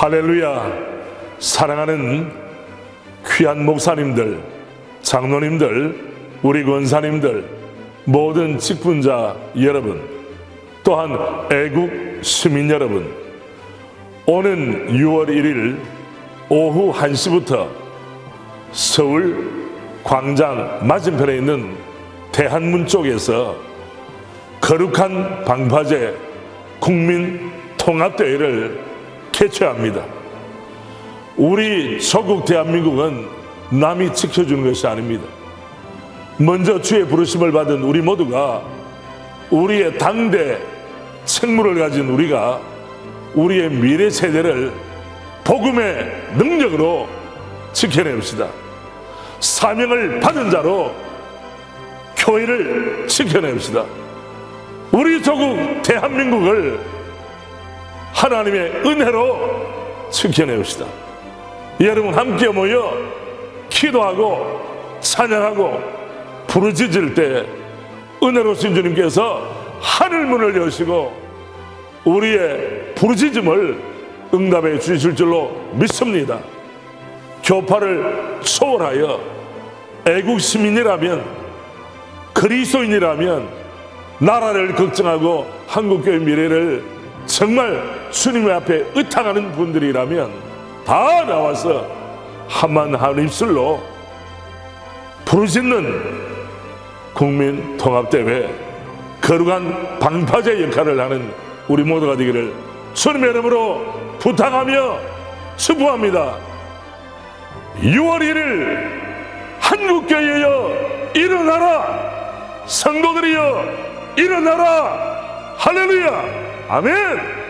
할렐루야. 사랑하는 귀한 목사님들 장로님들 우리 권사님들 모든 직분자 여러분 또한 애국 시민 여러분 오는 6월 1일 오후 1시부터 서울 광장 맞은편에 있는 대한문 쪽에서 거룩한 방파제 국민 통합대회를 개최합니다. 우리 조국 대한민국은 남이 지켜주는 것이 아닙니다. 먼저 주의 부르심을 받은 우리 모두가 우리의 당대 책무를 가진 우리가 우리의 미래 세대를 복음의 능력으로 지켜냅시다. 사명을 받은 자로 교회를 지켜냅시다. 우리 조국 대한민국을 하나님의 은혜로 지켜내옵시다. 여러분 함께 모여 기도하고 찬양하고 부르짖을 때 은혜로신 주님께서 하늘 문을 여시고 우리의 부르짖음을 응답해 주실 줄로 믿습니다. 교파를 초월하여 애국 시민이라면 그리스도인이라면 나라를 걱정하고 한국교회 미래를 정말 주님의 앞에 의탁하는 분들이라면 다 나와서 한만 한 입술로 부르짖는 국민 통합대회 거룩한 방파제 역할을 하는 우리 모두가 되기를 주님의 이름으로 부탁하며 축복합니다. 6월 1일 한국교회여 일어나라! 성도들이여 일어나라! 할렐루야 아멘!